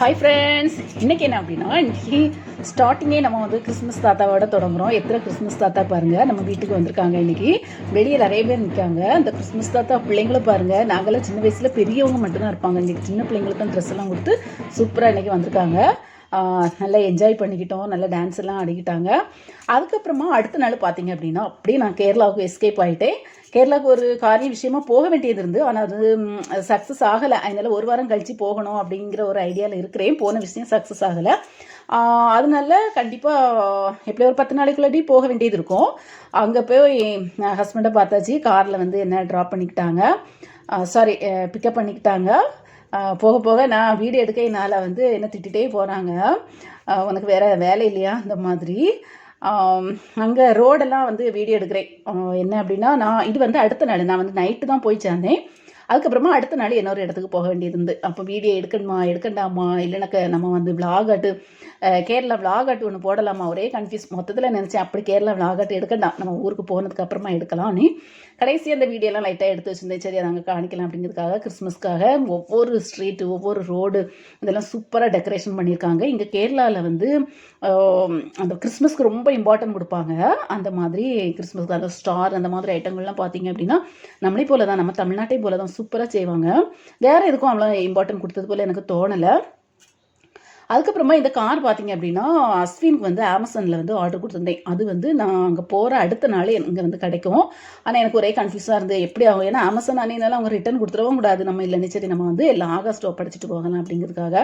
Hi friends இன்றைக்கி என்ன அப்படின்னா இன்றைக்கி ஸ்டார்டிங்கே நம்ம வந்து கிறிஸ்மஸ் தாத்தாவோட தொடங்குகிறோம் எத்தனை கிறிஸ்மஸ் தாத்தா பாருங்கள் நம்ம வீட்டுக்கு வந்திருக்காங்க இன்றைக்கி வெளியே நிறைய பேர் நிற்காங்க அந்த கிறிஸ்மஸ் தாத்தா பிள்ளைங்களும் பாருங்கள் நாங்களாம் சின்ன வயசில் பெரியவங்க மட்டும்தான் இருப்பாங்க. இன்றைக்கி சின்ன பிள்ளைங்களுக்கும் ட்ரெஸ் எல்லாம் கொடுத்து சூப்பராக இன்றைக்கி வந்திருக்காங்க. நல்லா என்ஜாய் பண்ணிக்கிட்டோம். நல்லா டான்ஸ் எல்லாம் ஆடிக்கிட்டாங்க. அதுக்கப்புறமா அடுத்த நாள் பார்த்தீங்க அப்படின்னா அப்படியே நான் கேரளாவுக்கு எஸ்கேப் ஆகிட்டேன் கேரளாவுக்கு ஒரு காரிய விஷயமா போக வேண்டியது இருந்து ஆனால் அது சக்ஸஸ் ஆகலை. அதனால ஒரு வாரம் கழித்து போகணும் அப்படிங்கிற ஒரு ஐடியாவில் இருக்கிறேன். போன விஷயம் சக்ஸஸ் ஆகலை. அதனால கண்டிப்பாக எப்படி ஒரு பத்து நாளைக்குள்ளாடி போக வேண்டியது இருக்கும். அங்கே போய் ஹஸ்பண்டை பார்த்தாச்சு. காரில் வந்து என்ன ட்ராப் பண்ணிக்கிட்டாங்க. சாரி பிக்கப் பண்ணிக்கிட்டாங்க. போக போக நான் வீடியோ எடுக்க என்னால் வந்து என்ன திட்டிகிட்டே போகிறாங்க உனக்கு வேற வேலை இல்லையா அந்த மாதிரி. அங்கே ரோடெல்லாம் வந்து வீடியோ எடுக்கிறேன். என்ன அப்படின்னா நான் இது வந்து அடுத்த நாள். நான் வந்து நைட்டு தான் போய் சேர்ந்தேன். அதுக்கப்புறமா அடுத்த நாள் இன்னொரு இடத்துக்கு போக வேண்டியது இருந்து அப்போ வீடியோ எடுக்கணுமா எடுக்கண்டாமா இல்லைனாக்க நம்ம வந்து vlog ஆட்டு கேரளா விளாக் ஆட்டு ஒன்று போடலாமா? ஒரே கன்ஃபியூஸ் மொத்தத்தில் நினச்சேன் அப்படி கேரளா vlog ஆட்டு எடுக்கண்டாம் நம்ம ஊருக்கு போனதுக்கு அப்புறமா எடுக்கலாம்னு. கடைசி அந்த வீடியோலாம் லைட்டாக எடுத்து வச்சிருந்தேன். சரி அதை அங்கே காணிக்கலாம் அப்படிங்கிறதுக்காக கிறிஸ்மஸ்க்காக ஒவ்வொரு ஸ்ட்ரீட்டு ஒவ்வொரு ரோடு இதெல்லாம் சூப்பராக டெக்கரேஷன் பண்ணியிருக்காங்க. இங்கே கேரளாவில் வந்து அந்த கிறிஸ்மஸ்க்கு ரொம்ப இம்பார்ட்டன்ட் கொடுப்பாங்க. அந்த மாதிரி கிறிஸ்மஸ்க்கு அந்த ஸ்டார் அந்த மாதிரி ஐட்டங்கள்லாம் பார்த்தீங்க அப்படின்னா நம்மளே போல தான் நம்ம தமிழ்நாட்டை போல தான் சூப்பராக செய்வாங்க. வேறு எதுக்கும் அவ்வளோ இம்பார்ட்டன்ட் கொடுத்தது போல் எனக்கு தோணலை. அதுக்கப்புறமா இந்த கார் பார்த்தீங்க அப்படின்னா அஸ்வினுக்கு வந்து அமேசானில் வந்து ஆர்டர் கொடுத்துருந்தேன். அது வந்து நான் அங்கே போகிற அடுத்த நாளே இங்கே வந்து கிடைக்கும். ஆனால் எனக்கு ஒரே கன்ஃபியூஸாக இருந்து எப்படி ஆகும் ஏன்னா அமேசான் அணினால அவங்க ரிட்டர்ன் கொடுத்துடவும் கூடாது. நம்ம இல்லைன்னு சரி நம்ம வந்து எல்லாம் ஆகஸ்ட் படிச்சுட்டு போகலாம் அப்படிங்கிறதுக்காக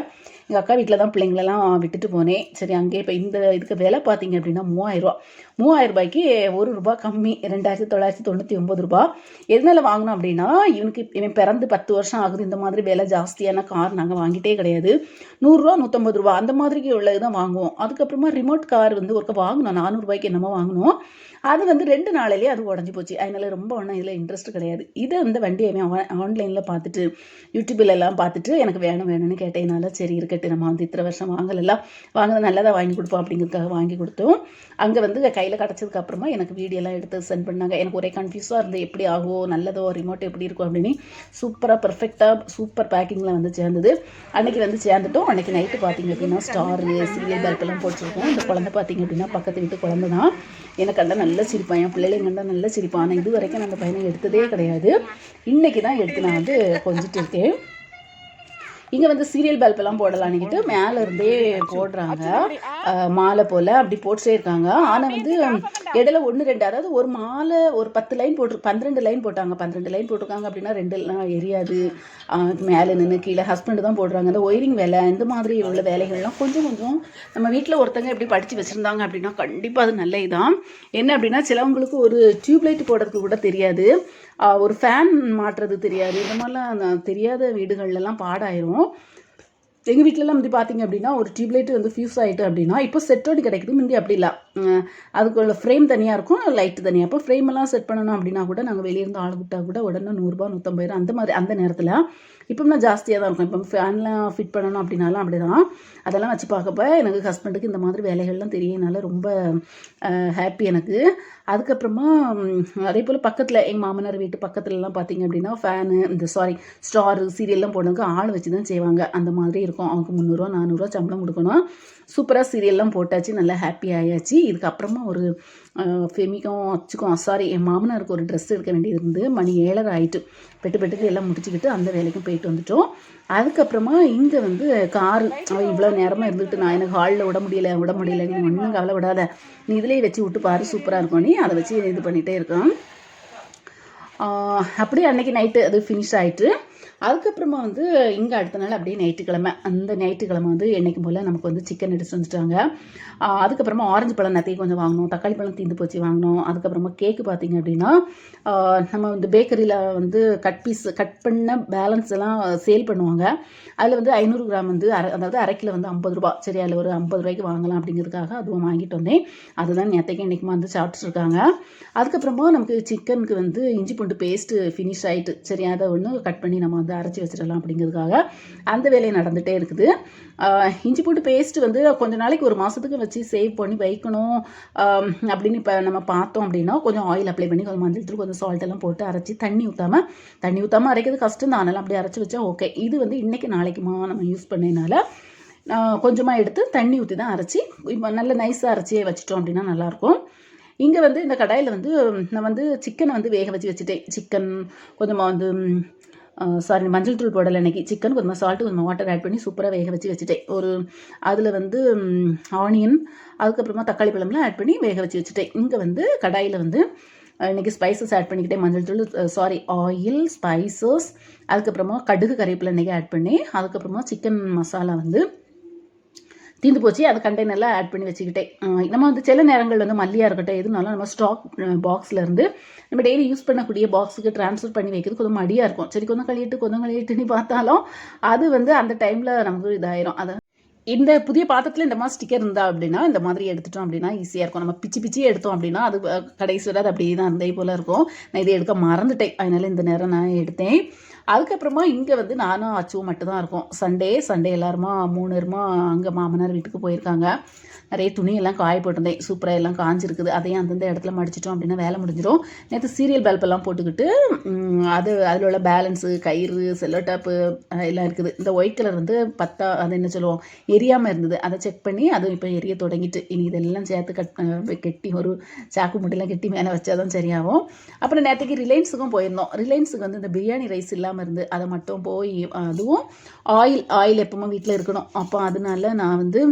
எங்கள் அக்கா வீட்டில் தான் பிள்ளைங்களெல்லாம் விட்டுட்டு போனேன். சரி அங்கேயே இப்போ இந்த இதுக்கு விலை பார்த்தீங்க அப்படின்னா மூவாயிரரூவா மூவாயிரம் ரூபாய்க்கு ஒரு ரூபா கம்மி. ரெண்டாயிரத்தி தொள்ளாயிரத்தி தொண்ணூற்றி ஒம்பது ரூபா எதனால வாங்கினோம் அப்படின்னா இவனுக்கு இவன் பிறந்து பத்து வருஷம் ஆகுது. இந்த மாதிரி விலை ஜாஸ்தியான கார் நாங்கள் வாங்கிட்டே கிடையாது. நூறுரூவா நூற்றம்பது ரூபா அந்த மாதிரி உள்ளது தான் வாங்குவோம். அதுக்கப்புறமா ரிமோட் கார் வந்து ஒருக்க வாங்கினோம். நானூறுபாய்க்கு என்னமோ வாங்கினோம். அது வந்து ரெண்டு நாளிலேயே அது உடஞ்சி போச்சு. அதனால ரொம்ப ஒன்றும் இதில் இன்ட்ரெஸ்ட் கிடையாது. இதை வந்து வண்டியை ஆன்லைனில் பார்த்துட்டு யூடியூப்ல எல்லாம் பார்த்துட்டு எனக்கு வேணும் வேணும்னு கேட்டதுனால சரி இருக்கட்டு நம்ம வந்து இத்தனை வருஷம் வாங்கலாம் வாங்கினது நல்லதாக வாங்கி கொடுப்போம் அப்படிங்கிறதுக்காக வாங்கி கொடுத்தோம். அங்கே வந்து கையில் கிடச்சதுக்கு அப்புறமா எனக்கு வீடியோலாம் எடுத்து சென்ட் பண்ணாங்க. எனக்கு ஒரே கன்ஃபியூஸாக இருந்து எப்படி ஆகும் நல்லதோ ரிமோட் எப்படி இருக்கும் அப்படின்னு. சூப்பராக பர்ஃபெக்டாக சூப்பர் பேக்கிங்கில் வந்து சேர்ந்தது. அன்னைக்கு வந்து சேர்ந்துட்டோம். அன்னைக்கு நைட்டு பார்த்து பார்த்தீங்க அப்படின்னா ஸ்டாரு சீரியல் பல்பெல்லாம் போட்டிருக்கோம். இந்த குழந்தை பார்த்தீங்க அப்படின்னா பக்கத்து வீட்டு குழந்தை தான். எனக்கு கண்டா நல்ல சிரிப்பான். என் பிள்ளைங்க கண்டா நல்ல சிரிப்பான். ஆனால் இது வரைக்கும் நான் அந்த பையனை எடுத்ததே கிடையாது. இன்றைக்கி தான் எடுத்து நான் வந்து கொஞ்சிட்டு இருக்கேன். இங்கே வந்து சீரியல் பல்பெல்லாம் போடலான்னுக்கிட்டு மேலே இருந்தே போடுறாங்க. மாலை போல் அப்படி போட்டுட்டே இருக்காங்க. ஆனால் வந்து இடையில ஒன்று ரெண்டு அதாவது ஒரு மாலை ஒரு பத்து லைன் போட்டு பன்னிரெண்டு லைன் போட்டாங்க. பன்னிரெண்டு லைன் போட்டிருக்காங்க அப்படின்னா ரெண்டு எரியாது. மேலே நின்று கீழே ஹஸ்பண்ட் தான் போடுறாங்க. அந்த ஒயரிங் வேலை இந்த மாதிரி உள்ள வேலைகள்லாம் கொஞ்சம் கொஞ்சம் நம்ம வீட்டில் ஒருத்தங்க எப்படி படித்து வச்சுருந்தாங்க அப்படின்னா கண்டிப்பாக அது நல்ல இதான். என்ன அப்படின்னா சிலவங்களுக்கு ஒரு டியூப்லைட் போடுறதுக்கு கூட தெரியாது. ஒரு ஃபேன் மாட்டுறது தெரியாது. இந்த மாதிரிலாம் தெரியாத வீடுகள்லாம் பாடாயிரும். எங்கள் வீட்டிலலாம் வந்து பார்த்தீங்க அப்படின்னா ஒரு டியூப்லைட் வந்து ஃபியூஸ் ஆகிட்டு அப்படின்னா இப்போ செட்டோடி கிடைக்குது. முந்தி அப்படி இல்லை. அதுக்குள்ள ஃப்ரேம் தனியாக இருக்கும் லைட்டு தனியாக இப்போ ஃப்ரேம் எல்லாம் செட் பண்ணணும் அப்படின்னா கூட நாங்கள் வெளியே இருந்து ஆள் விட்டால் கூட உடனே நூறுரூபா நூற்றம்பது ரூபா அந்த மாதிரி அந்த நேரத்தில் இப்போம்னா ஜாஸ்தியாக தான் இருக்கும் இப்போ ஃபேன்லாம் ஃபிட் பண்ணணும் அப்படின்னாலும் அப்படி தான் அதெல்லாம் வச்சு பார்க்கப்ப எனக்கு ஹஸ்பண்டுக்கு இந்த மாதிரி வேலைகள்லாம் தெரியனால ரொம்ப ஹாப்பி எனக்கு. அதுக்கப்புறமா அதே போல் பக்கத்தில் எங்கள் மாமனார் வீட்டு பக்கத்துலலாம் பார்த்தீங்க அப்படின்னா ஃபேனு இந்த சாரி ஸ்டாரு சீரியல்லாம் போடுறதுக்கு ஆள் வச்சு தான் செய்வாங்க. அந்த மாதிரி இருக்கும். அவங்க முந்நூறுரூவா நானூறுரூவா சம்பளம் கொடுக்கணும். சூப்பராக சீரியல்லாம் போட்டாச்சு. நல்லா ஹாப்பி ஆயாச்சு. இதுக்கப்புறமா ஒரு ஃபெமிக்கும் அச்சுக்கும் சாரி என் மாமனாருக்கு ஒரு ட்ரெஸ் எடுக்க வேண்டியது இருந்து மணி ஏழரை ஆயிட்டு. பெட்டு பெட்டுக்கு எல்லாம் முடிச்சுக்கிட்டு அந்த வேலைக்கும் போயிட்டு வந்துட்டோம். அதுக்கப்புறமா இங்கே வந்து காரு. அவன் இவ்வளோ நேரமாக இருந்துட்டு நான் எனக்கு ஹாலில் விட முடியல விட முடியல. நீ ஒன்றும் கவலை விடாத நீ இதிலேயே வச்சு விட்டு பாரு சூப்பராக இருக்கும். நீ அதை வச்சு இது பண்ணிகிட்டே இருக்கான். அப்படியே அன்னைக்கு நைட்டு அது ஃபினிஷ் ஆகிட்டு அதுக்கப்புறமா வந்து இங்கே அடுத்த நாள் அப்படியே ஞாயிற்றுக்கிழமை அந்த ஞாயிற்றுக்கிழமை வந்து என்றைக்கும் போல் நமக்கு வந்து சிக்கன் எடுத்து வந்துட்டாங்க அதுக்கப்புறமா ஆரஞ்சு பழம் நத்தையும் கொஞ்சம் வாங்கினோம் தக்காளி பழம் தீந்து போச்சு வாங்கினோம். அதுக்கப்புறமா கேக்கு பார்த்தீங்க அப்படின்னா நம்ம வந்து பேக்கரியில் வந்து கட் பீஸ் கட் பண்ண பேலன்ஸ் எல்லாம் சேல் பண்ணுவாங்க. அதில் வந்து ஐநூறு கிராம் வந்து அரை அதாவது அரை கிலோ வந்து ஐம்பது ரூபா. சரி அதில் ஒரு ஐம்பது ரூபாய்க்கு வாங்கலாம் அப்படிங்கிறதுக்காக அதுவும் வாங்கிட்டு வந்தேன். அதுதான் நேற்றைக்கு இன்றைக்குமா வந்து சாப்பிட்டுருக்காங்க அதுக்கப்புறமா நமக்கு சிக்கனுக்கு வந்து இஞ்சி பூண்டு பேஸ்ட்டு ஃபினிஷ் ஆகிட்டு சரி அதை ஒன்று கட் பண்ணி நம்ம வந்து அரைச்சி வச்சிடலாம் அப்படிங்கிறதுக்காக அந்த வேலை நடந்துகிட்டே இருக்குது. இஞ்சி பூண்டு பேஸ்ட்டு வந்து கொஞ்ச நாளைக்கு ஒரு மாதத்துக்கு வச்சு சேவ் பண்ணி வைக்கணும். அப்படின்னு இப்போ நம்ம பார்த்தோம் அப்படின்னா கொஞ்சம் ஆயில் அப்ளை பண்ணி கொஞ்சம் மஞ்சள் தூள் கொஞ்சம் சால்ட் எல்லாம் போட்டு அரைச்சி தண்ணி ஊற்றாம தண்ணி ஊற்றாம அரைக்கிறது கஷ்டம் தான். அதனால் அப்படி அரைச்சி வச்சா ஓகே இது வந்து இன்னைக்கு நாளைக்குமா நம்ம யூஸ் பண்ணதுனால கொஞ்சமாக எடுத்து தண்ணி ஊற்றி தான் அரைச்சி இப்போ நல்ல நைஸாக அரைச்சியே வச்சிட்டோம் அப்படின்னா நல்லாயிருக்கும். இங்கே வந்து இந்த கடாயில் வந்து நான் வந்து சிக்கனை வந்து வேக வச்சு வச்சுட்டேன். சிக்கன் கொஞ்சமாக வந்து சாரி மஞ்சள் தூள் போடலை இன்னைக்கு. சிக்கன் கொஞ்சமாக சால்ட்டு கொஞ்சமாக வாட்டர் ஆட் பண்ணி சூப்பராக வேக வச்சு வச்சுட்டேன். ஒரு அதில் வந்து ஆனியன் அதுக்கப்புறமா தக்காளி பழம்லாம் ஆட் பண்ணி வேக வச்சு வச்சுட்டேன். இங்கே வந்து கடாயில் வந்து இன்றைக்கி ஸ்பைசஸ் ஆட் பண்ணிக்கிட்டேன். மஞ்சள் தூள் சாரி ஆயில் ஸ்பைசஸ் அதுக்கப்புறமா கடுகு கறிவேப்பிலை இன்றைக்கி ஆட் பண்ணி அதுக்கப்புறமா சிக்கன் மசாலா வந்து தீந்து போச்சு. அதை கண்டெய்னரில் ஆட் பண்ணி வச்சுக்கிட்டேன். நம்ம வந்து சில நேரங்கள் வந்து மல்லியாக இருக்கட்டும் எதுனாலும் நம்ம ஸ்டாக் பாக்ஸில் இருந்து நம்ம டெய்லி யூஸ் பண்ணக்கூடிய பாக்ஸுக்கு ட்ரான்ஸ்ஃபர் பண்ணி வைக்கிறது கொஞ்சம் மடியாக இருக்கும். சரி கொஞ்சம் கழியிட்டு கொஞ்சம் கழியிட்டுன்னு பார்த்தாலும் அது வந்து அந்த டைமில் நமக்கு இதாயிரும். அதை இந்த புதிய பாத்திரத்தில் இந்த மாதிரி ஸ்டிக்கர் இருந்தா அப்படின்னா இந்த மாதிரி எடுத்துட்டோம் அப்படின்னா ஈஸியாக இருக்கும். நம்ம பிச்சு பிச்சு எடுத்தோம் அப்படின்னா அது கடைசி வரை அது அப்படியே தான் இருந்தே போல் இருக்கும். நான் இதை எடுக்க மறந்துட்டேன். அதனால இந்த நேரம் நான் எடுத்தேன். அதுக்கப்புறமா இங்கே வந்து நானும் அச்சுவும் மட்டும்தான் இருக்கோம். சண்டே சண்டே எல்லாருமா மூணு பேருமா அங்கே மாமனார் வீட்டுக்கு போயிருக்காங்க. நிறைய துணியெல்லாம் காய போட்டிருந்தேன். சூப்பராக எல்லாம் காஞ்சிருக்குது. அதையும் அந்தந்த இடத்துல மடிச்சிட்டோம் அப்படின்னா வேலை முடிஞ்சிடும் நேற்று சீரியல் பல்பெல்லாம் போட்டுக்கிட்டு அது அதில் உள்ள பேலன்ஸு கயிறு செல்லோ டாப்பு எல்லாம் இருக்குது. இந்த ஒயிட் கலர் வந்து பத்தா அது என்ன சொல்லுவோம்? எரியாமல் இருந்தது. அதை செக் பண்ணி அதுவும் இப்போ எரிய தொடங்கிட்டு. இனி இதெல்லாம் சேர்த்து கட் கெட்டி ஒரு சாக்கு முட்டையெல்லாம் கெட்டி மேலே வச்சாதான் சரியாகும். அப்புறம் நேற்றுக்கு ரிலையன்ஸுக்கும் போயிருந்தோம். ரிலையன்ஸுக்கு வந்து இந்த பிரியாணி ரைஸ் இல்லாமல் இருந்து அதை மட்டும் போய் அதுவும் ஆயில் ஆயில் எப்பவுமே வீட்டில் இருக்கணும். அப்போ அதனால நான் வந்து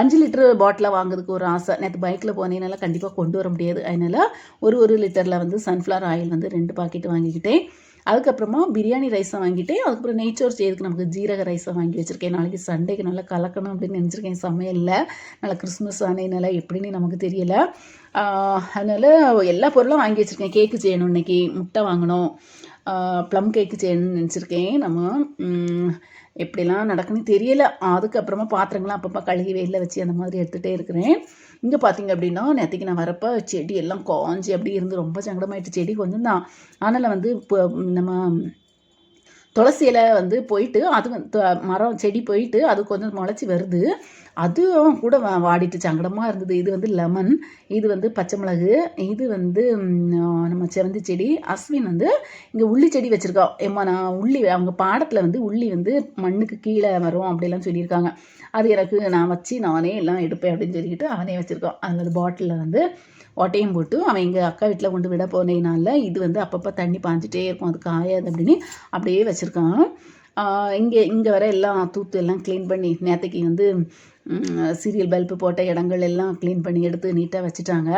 அஞ்சு லிட்டரு பாட்டிலாக வாங்குறதுக்கு ஒரு ஆசை. நேற்று பைக்கில் போனேனால கண்டிப்பாக கொண்டு வர முடியாது. அதனால் ஒரு ஒரு லிட்டரில் வந்து சன்ஃப்ளவர் ஆயில் வந்து ரெண்டு பாக்கெட் வாங்கிக்கிட்டேன். அதுக்கப்புறமா பிரியாணி ரைஸை வாங்கிட்டேன். அதுக்கப்புறம் நெய்ச்சோர் செய்யறதுக்கு நமக்கு ஜீரக ரைஸை வாங்கி வச்சுருக்கேன். நாளைக்கு சண்டேக்கு நல்லா கலக்கணும் அப்படின்னு நினச்சிருக்கேன். சமையலில் நல்லா கிறிஸ்மஸ் ஆனதுனால எப்படின்னு நமக்கு தெரியல. அதனால் எல்லா பொருளும் வாங்கி வச்சுருக்கேன். கேக்கு செய்யணும் இன்னைக்கு. முட்டை வாங்கணும். ப்ளம் கேக்கு செய்யணும்னு நினச்சிருக்கேன். நம்ம எப்படிலாம் நடக்குன்னு தெரியல. அதுக்கப்புறமா பாத்திரங்கள்லாம் அப்பப்போ கழுகி வெயிலில் வச்சு அந்த மாதிரி எடுத்துகிட்டே இருக்கிறேன். இங்கே பார்த்தீங்க அப்படின்னா நேற்றுக்கு நான் வரப்போ செடி எல்லாம் காஞ்சி அப்படி இருந்து ரொம்ப சங்கடமாயிட்டு செடி கொஞ்சம் தான் ஆனால் வந்து இப்போ நம்ம துளசி இலை வந்து போயிட்டு அது வந்து மரம் செடி போயிட்டு அது கொஞ்சம் முளைச்சி வருது. அதுவும் கூட வா- வாடிட்டு சங்கடமாக இருந்தது. இது வந்து லெமன் இது வந்து பச்சை மிளகு இது வந்து நம்ம செவந்தி செடி அஸ்வின் வந்து இங்கே உள்ளி செடி வச்சுருக்கோம் ஏம்மா நான் உள்ளி அவங்க பாடத்தில் வந்து உள்ளி வந்து மண்ணுக்கு கீழே வரும் அப்படிலாம் சொல்லியிருக்காங்க. அது எனக்கு நான் வச்சு நானே எல்லாம் எடுப்பேன் அப்படின்னு சொல்லிக்கிட்டு அவனே வச்சுருக்கோம் அந்த பாட்டிலில் வந்து ஒட்டையும் போட்டு அவன் எங்கள் அக்கா வீட்டில் கொண்டு விட போனதுனால இது வந்து அப்பப்போ தண்ணி பாஞ்சிட்டே இருக்கும் அது காயாது அப்படின்னு அப்படியே வச்சுருக்கான். இங்கே இங்கே வர எல்லாம் தூத்து எல்லாம் க்ளீன் பண்ணி நேற்றுக்கு வந்து சீரியல் பல்பு போட்ட இடங்கள் எல்லாம் க்ளீன் பண்ணி எடுத்து நீட்டாக வச்சுட்டாங்க.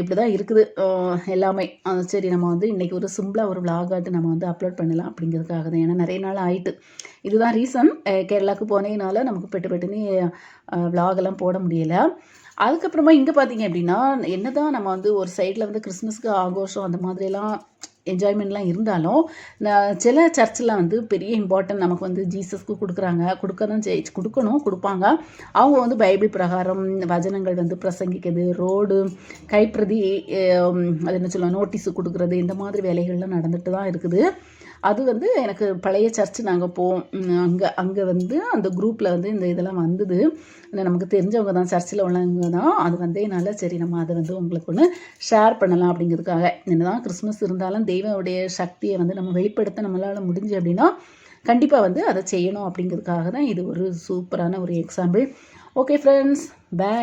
இப்படி தான் இருக்குது. எல்லாமே. சரி நம்ம வந்து இன்றைக்கி ஒரு சிம்பிளாக ஒரு vlog-ஆட்டு நம்ம வந்து அப்லோட் பண்ணலாம் அப்படிங்கிறதுக்காக தான். ஏன்னா நிறைய நாள் ஆயிட்டு. இதுதான் ரீசன் கேரளாவுக்கு போனதுனால நமக்கு பெட்டு பெட்டுன்னு vlog போட முடியலை. அதுக்கப்புறமா இங்கே பார்த்தீங்க அப்படின்னா என்ன தான் நம்ம வந்து ஒரு சைடில் வந்து கிறிஸ்மஸ்க்கு ஆகோஷம் அந்த மாதிரிலாம் என்ஜாய்மெண்ட்லாம் இருந்தாலும் நான் சில சர்ச்சில் வந்து பெரிய இம்பார்ட்டன்ட் நமக்கு வந்து ஜீசஸ்க்கு கொடுக்குறாங்க. கொடுக்க தான் கொடுக்கணும் கொடுப்பாங்க. அவங்க வந்து பைபிள் பிரகாரம் வசனங்கள் வந்து பிரசங்கிக்கிறது ரோடு கைப்பிரதி அது என்ன சொல்லலாம் நோட்டீஸு கொடுக்குறது இந்த மாதிரி வேலைகள்லாம் நடந்துட்டு தான் இருக்குது. அது வந்து எனக்கு பழைய சர்ச்சு நாங்கள் போவோம். அங்கே அங்கே வந்து அந்த குரூப்பில் வந்து இந்த இதெல்லாம் வந்தது. நமக்கு தெரிஞ்சவங்க தான் சர்ச்சில் உள்ளவங்க தான். அது வந்தேனால சரி நம்ம அதை வந்து உங்களுக்கு ஒன்று ஷேர் பண்ணலாம் அப்படிங்கிறதுக்காக. என்னதான் கிறிஸ்மஸ் இருந்தாலும் தெய்வனுடைய சக்தியை வந்து நம்ம வெளிப்படுத்த நம்மளால் முடிஞ்சு அப்படின்னா கண்டிப்பாக வந்து அதை செய்யணும் அப்படிங்கிறதுக்காக தான் இது ஒரு சூப்பரான ஒரு எக்ஸாம்பிள் ஓகே ஃப்ரெண்ட்ஸ் பை